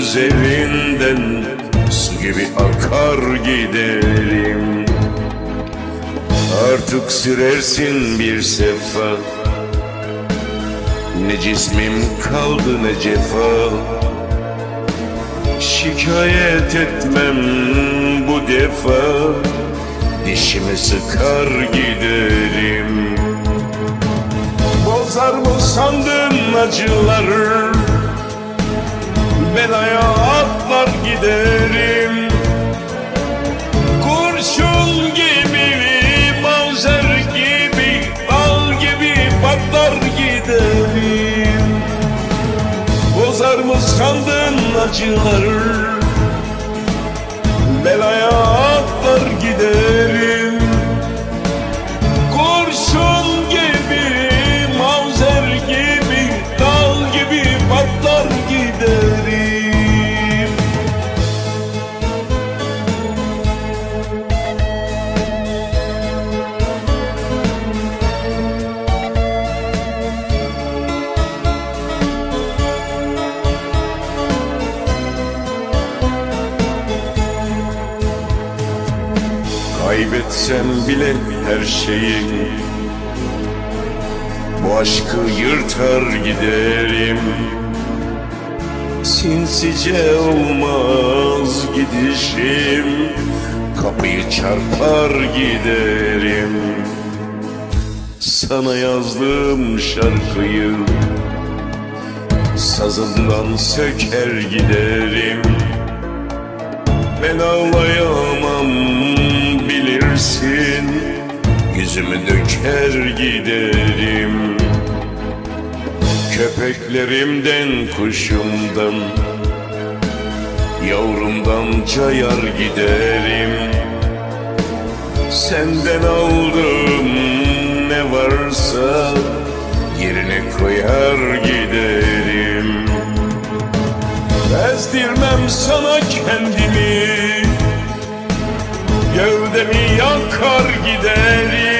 üzerinden Su gibi akar giderim. Artık sürersin bir sefa. Ne cismim kaldı ne cefa. Şikayet etmem bu defa. Dişimi sıkar giderim. Bozar mı sandın acıları giderim. Kurşun gibi, mavzer gibi Bal gibi patlar giderim. Bozar mı sandın acıları Kaybetsem bile her şeyi. Bu aşkı yırtar giderim. Sinsice olmaz gidişim. Kapıyı çarpar giderim. Sana yazdığım şarkıyı Sazından söker giderim. Ben ağlayamam Yüzümü döker giderim. Köpeklerimden kuşumdan Yavrumdan cayar giderim. Senden aldığım ne varsa Yerine koyar giderim. Ezdirmem sana kendimi Gövdemi yakar giderim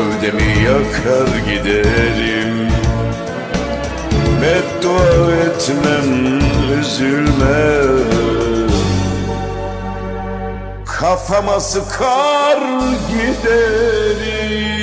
Gövdemi yakar giderim. Beddua etmem üzülme. Kafama sıkar giderim